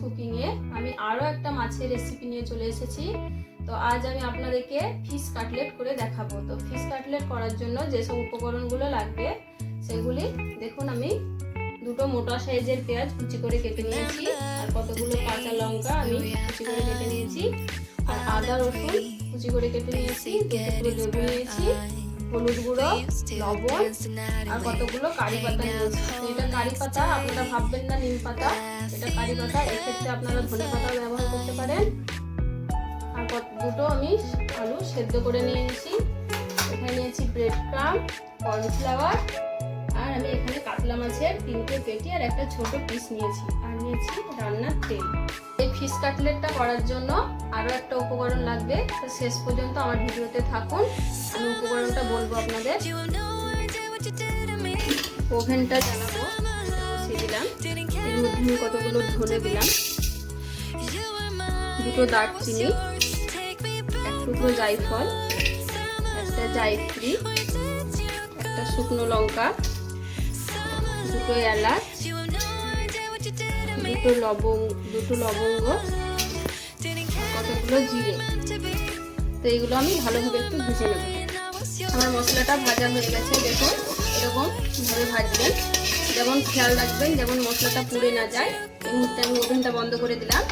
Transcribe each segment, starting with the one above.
কুকিংয়ে আমি আরও একটা মাছের রেসিপি নিয়ে চলে এসেছি। তো আজ আমি আপনাদেরকে ফিশ কাটলেট করে দেখাবো। তো ফিশ কাটলেট করার জন্য যেসব উপকরণগুলো লাগবে, সেগুলি দেখুন আমি দুটো মোটা সাইজের পেঁয়াজ কুচি করে কেটে নিয়েছি, আর কতগুলো কাঁচা লঙ্কা আমি কুচি করে কেটে নিয়েছি, আর আদা রসুন কুচি করে কেটে নিয়েছি লেবু নিয়েছি, হলুদ গুঁড়ো, লবণ, আর কতগুলো কারি পাতা নিয়েছি। এটা কারি পাতা আপনারা ভাববেন না, নিম পাতা। এটা কারি পাতা, এক্ষেত্রে আপনারা ধনে পাতা ব্যবহার করতে পারেন। আর দুটো আমি আলু সেদ্ধ করে নিয়ে নিয়েছি। এখানে নিয়েছি ব্রেড ক্রাম কর্নফ্লাওয়ার আর আমি এখানে কাতলা মাছের তিনটে পেটি আর একটা ছোট পিস নিয়েছি। আর নিয়েছি রান্নার তেল। এই ফিশ কাটলেটটা করার জন্য আরও একটা উপকরণ লাগবে। তো শেষ পর্যন্ত আমার ভিডিওতে থাকুন। আমি উপকরণটা বলব আপনাদের। ওভেনটা বসিয়ে দিলাম। এর কতগুলো ধনে দিলাম? দুটো দারচিনি টুকরো জায়ফল, একটা জায়ফ্রি, একটা শুকনো লঙ্কা, দুটো এলাচ, দুটো লবঙ্গ দুটো লবঙ্গ, কতগুলো জিরে। তো এইগুলো আমি ভালোভাবে একটু ভেজে নেব। আমার মশলাটা ভাজা হয়ে গেছে, দেখুন, এরকম ভাবে ভাজবেন। যেমন খেয়াল রাখবেন, যেমন মশলাটা পুড়ে না যায়, এই মুহূর্তে আমি ওভেনটা বন্ধ করে দিলাম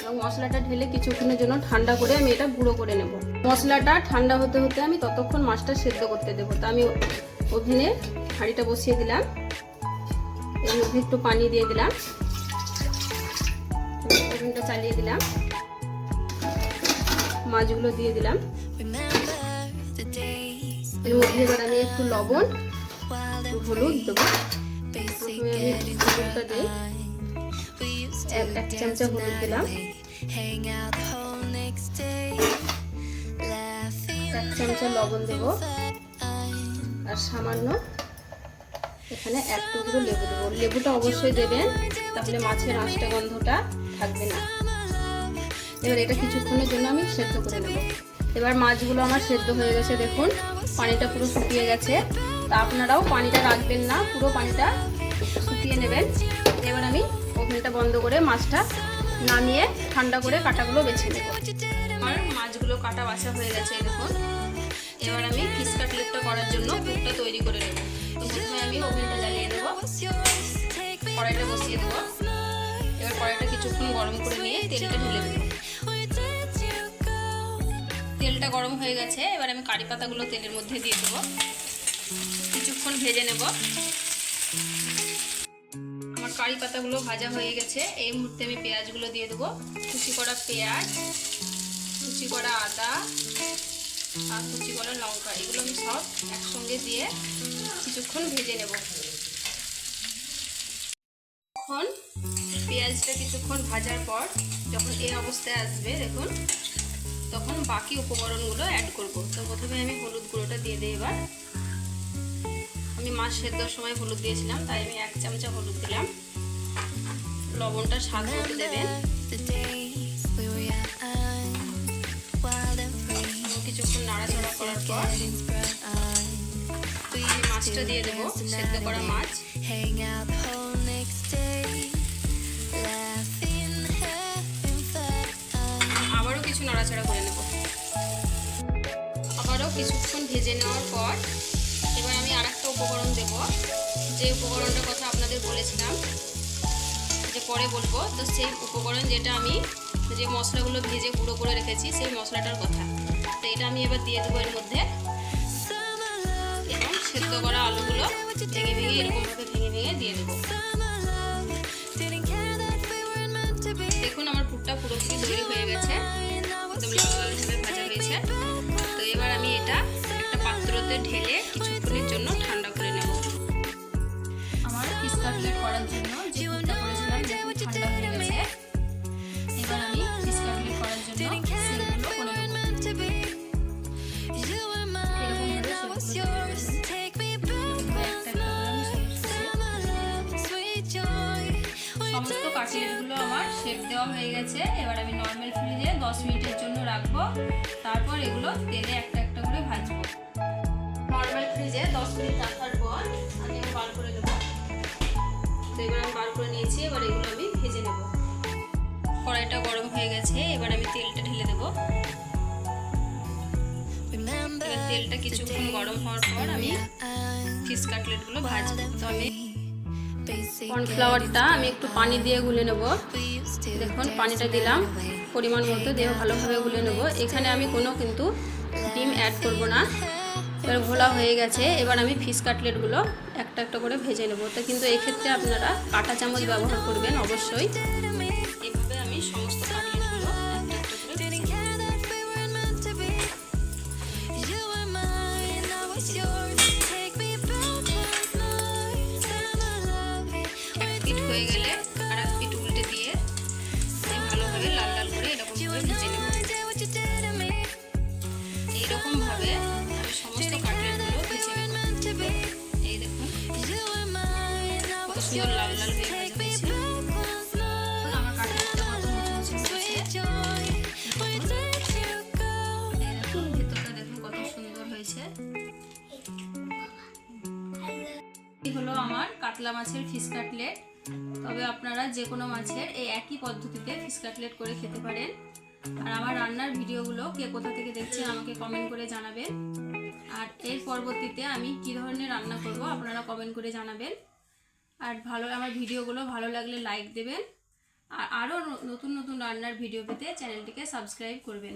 এবং মশলাটা ঢেলে কিছুক্ষণের জন্য ঠান্ডা করে আমি এটা গুঁড়ো করে নেব। মশলাটা ঠান্ডা হতে হতে আমি ততক্ষণ মাছটা সেদ্ধ করতে দেবো। তো আমি ওভেনে হাঁড়িটা বসিয়ে দিলাম। এর মধ্যে একটু পানি দিয়ে দিলাম। ওভেনটা চালিয়ে দিলাম। মাছগুলো দিয়ে দিলাম। এর মধ্যে এবার আমি একটু লবণ হলুদ দেবো। প্রথমে আমি হলুদটা দিই এক চামচা হলুদ দিলাম। এক চামচা লবণ দেবো। আর সামান্য এখানে এক টুকরো লেবু দেবো। লেবুটা অবশ্যই দেবেন তাহলে মাছের আঁশটা গন্ধটা থাকবে না। এবার এটা কিছুক্ষণের জন্য আমি সেদ্ধ করে নেব। এবার মাছগুলো আমার সেদ্ধ হয়ে গেছে দেখুন। পানিটা পুরো শুকিয়ে গেছে। তা আপনারাও পানিটা রাখবেন না পুরো পানিটা শুকিয়ে নেবেন। এবার আমি ওভেনটা বন্ধ করে মাছটা নামিয়ে ঠান্ডা করে কাটাগুলো বেছে নেব। আমার মাছগুলো কাটা বাছা হয়ে গেছে দেখুন। এবার আমি ফিশ কাটলেটটা করার জন্য পুরটা তৈরি করে নেব। প্রথমে আমি ওভেনটা জ্বালিয়ে দেবো। কড়াইটা বসিয়ে দেবো। এবার কড়াইটা কিছুক্ষণ গরম করে নিয়ে তেলটা ঢেলে দেবো। তেলটা গরম হয়ে গেছে। এবার আমি কারি পাতাগুলো তেলের মধ্যে দিয়ে দেবো। কিছুক্ষণ ভেজে নেব। কারি পাতাগুলো ভাজা হয়ে গেছে। এই মুহূর্তে আমি পেঁয়াজগুলো দিয়ে দেবো। কুচি করা পেঁয়াজ, কুচি করা আদা, আর কুচি করা লঙ্কা, এগুলো আমি সব একসঙ্গে দিয়ে কিছুক্ষণ ভেজে নেব। এখন পেঁয়াজটা কিছুক্ষণ ভাজার পর যখন এই অবস্থায় আসবে, দেখুন, তখন বাকি উপকরণগুলো অ্যাড করব। তো প্রথমে আমি হলুদ গুঁড়োটা দিয়ে দিই এবার। আমি মাছ সেদ্ধর সময় হলুদ দিয়েছিলাম তাই আমি এক চামচা হলুদ দিলাম। লবণটা স্বাদ মতো দেবেন। কিছুক্ষণ নাড়াচাড়া করার পর মাছটা দিয়ে দেবো সেদ্ধ করা মাছ। আবারও কিছু নাড়াচাড়া করে নেব। আবারও কিছুক্ষণ ভেজে নেওয়ার পর এবার আমি আর একটা উপকরণ দেব। যে উপকরণটার কথা আপনাদের বলেছিলাম, যে পরে বলব, তো সেই উপকরণ যেটা আমি যে মশলাগুলো ভেজে গুঁড়ো করে রেখেছি, সেই মশলাটার কথা। তো এটা আমি এবার দিয়ে দেবো এর মধ্যে। এবং সেদ্ধ করা আলুগুলো ভেঙে ভেঙে, এরকমভাবে ভেঙে ভেঙে দিয়ে দেবো। দেখুন আমার পুরটা পুরোপুরি তৈরি হয়ে গেছে। একদম লাল লালভাবে ভাজা হয়েছে। তো এবার আমি এটা একটা পাত্রতে ঢেলে কাটলেটগুলো আমার শেপ দেওয়া হয়ে গেছে। এবার আমি নর্মাল ফ্রিজে দশ মিনিটের জন্য রাখব। তারপর এগুলো তেলে একটা একটা করে ভাজবো। নর্মাল ফ্রিজে দশ মিনিট রাখার পর আমি বার করে দেবো। তো এবার আমি বার করে নিয়েছি, এবার এগুলো আমি ভেজে নেব। কড়াইটা গরম হয়ে গেছে, এবার আমি তেলটা ঢেলে দেবো। তেলটা কিছুক্ষণ গরম হওয়ার পর আমি ফিশ কাটলেটগুলো ভাজবো। তো আমি কর্নফ্লাওয়ারটা আমি একটু পানি দিয়ে গুলে নেব। দেখুন, পানিটা দিলাম। পরিমাণ মতো দিয়ে ভালোভাবে গুলে নেব। এখানে আমি কোনো কিন্তু ডিম অ্যাড করব না। এবার ভোলা হয়ে গেছে। এবার আমি ফিশ কাটলেটগুলো একটা একটা করে ভেজে নেব। তো কিন্তু এক্ষেত্রে আপনারা কাঁটা চামচ ব্যবহার করবেন অবশ্যই। সুন্দর লাল লাল কাটলেটটা কত সুন্দর হয়েছে হলো আমার কাতলা মাছের ফিশ কাটলেট। তবে আপনারা যে কোনো মাছের এই একই পদ্ধতিতে ফিশ কাটলেট করে খেতে পারেন। আর আমার রান্নার ভিডিওগুলো কে কোথা থেকে দেখছেন আমাকে কমেন্ট করে জানাবেন। আর এর পরবর্তীতে আমি কী ধরনের রান্না করব আপনারা কমেন্ট করে জানাবেন। আর ভালো, আমার ভিডিওগুলো ভালো লাগলে লাইক দেবেন। আর আরও নতুন নতুন রান্নার ভিডিও পেতে চ্যানেলটিকে সাবস্ক্রাইব করবেন।